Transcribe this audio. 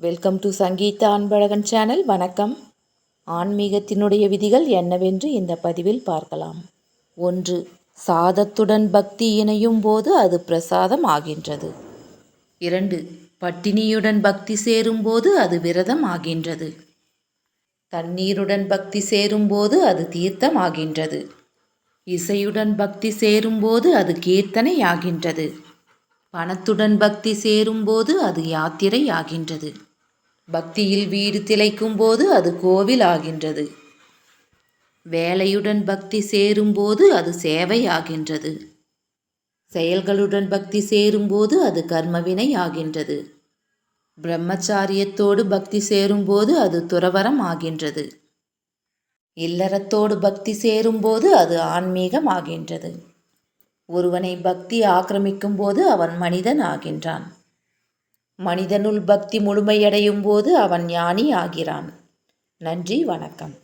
Welcome to Sangeetha Anbazhagan channel வணக்கம். ஆன்மீகத்தினுடைய விதிகள் என்னவென்று இந்த பதிவில் பார்க்கலாம். ஒன்று சாதத்துடன் பக்தி இணையும் போது அது பிரசாதம் ஆகின்றது. இரண்டு பட்டினியுடன் பக்தி சேரும்போது அது விரதம் ஆகின்றது. தண்ணீருடன் பக்தி சேரும்போது அது தீர்த்தம் ஆகின்றது. இசையுடன் பக்தி சேரும்போது அது கீர்த்தனை ஆகின்றது. பணத்துடன் பக்தி சேரும்போது அது யாத்திரை ஆகின்றது. பக்தியில் வீடு திளைக்கும் போது அது கோவில் ஆகின்றது வேலையுடன் பக்தி சேரும்போது அது சேவை ஆகின்றது செயல்களுடன் பக்தி சேரும்போது அது கர்மவினை ஆகின்றது பிரம்மச்சாரியத்தோடு பக்தி சேரும்போது அது துறவரம் ஆகின்றது இல்லறத்தோடு பக்தி சேரும்போது அது ஆன்மீகம் ஆகின்றது ஒருவனை பக்தி ஆக்கிரமிக்கும் போது அவன் மனிதன் ஆகின்றான் மனிதனுள் பக்தி முழுமையடையும் போது அவன் ஞானி ஆகிறான் நன்றி வணக்கம்.